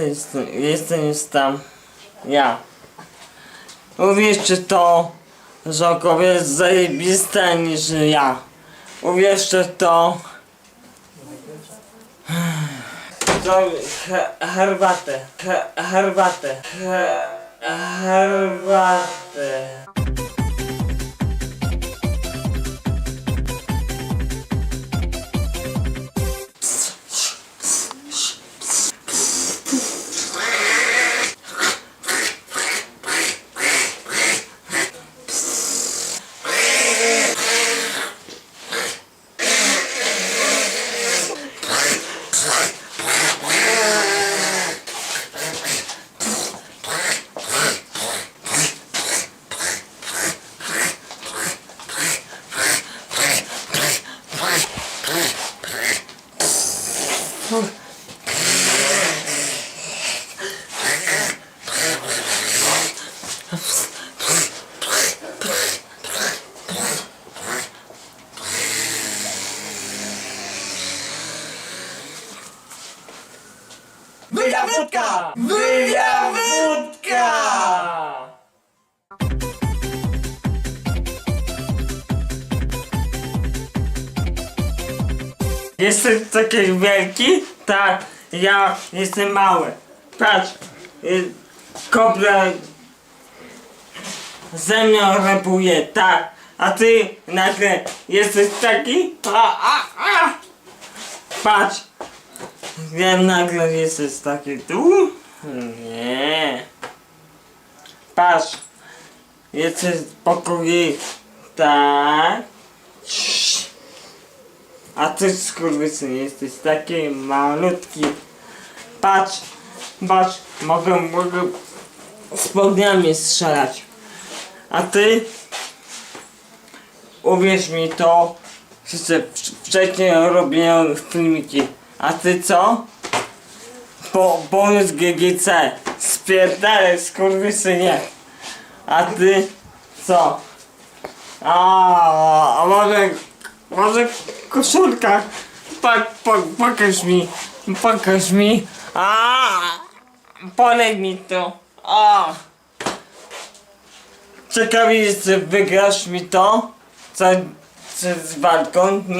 Jestem, jestem już tam. Ja. Uwierzcie to, że kobieta jest zajebista niż ja. Uwierzcie to. To he, herbatę. He, herbatę. He, herbatę. Wyja wódka! Wyja wódka! Jesteś taki wielki? Tak, ja jestem mały. Patrz, y, kobra ze mną rapuje, tak. A ty nagle jesteś taki? A, a, a. Patrz, ja nagle jesteś taki tu? Nie. Patrz, jesteś spokojny, tak. A ty skurwysyn jesteś taki malutki. Patrz, patrz, mogę, mogę spodniami strzelać. A ty? Uwierz mi to, wcz- wcześniej robiłem filmiki. A ty co? Po, bonus GGC. Spierdalaj skurwysynie. A ty co? A, a może, może koszulka? Pa, pa, pokaż mi, pokaż mi. A, polej mi to. A. Ciekawi jest, czy wygrasz mi to? Co, co z walką? Nie.